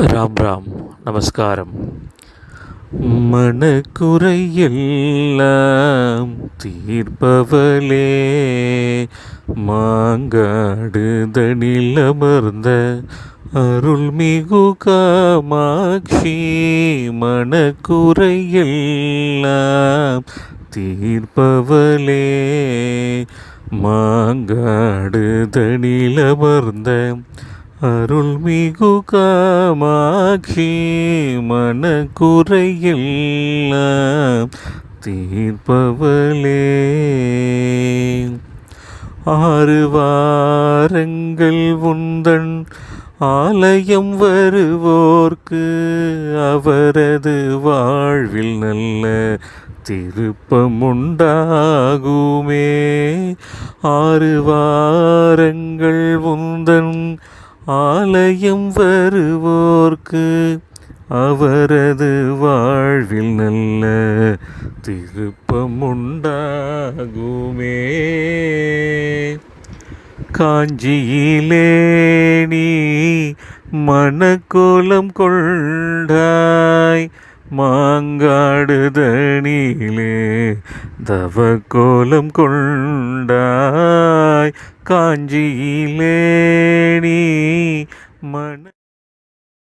ராம் ராம் நமஸ்காரம். மனக்குறையெல்லாம் தீர்ப்பவளே மாங்காடுதனில் அமர்ந்த அருள்மிகு காமாட்சி மனக்குறையெல்லாம் தீர்ப்பவளே மாங்காடுதனில் அமர்ந்த அருள்மிகு காமாட்சி மனக்குறையெல்லாம் தீர்ப்பவளே. ஆறு வாரங்கள் உந்தன் ஆலயம் வருவோர்க்கு அவரது வாழ்வில் நல்ல திருப்பமுண்டாகுமே. ஆறு வாரங்கள் உந்தன் ஆலயம் வருவோர்க்கு அவரது வாழ்வில் நல்ல திருப்பமுண்டாகுமே. காஞ்சியிலே நீ மனக்கோலம் கொண்ட ஆடுதனிலே தவ கோலம் கொண்டாய் காஞ்சியிலே நீ மன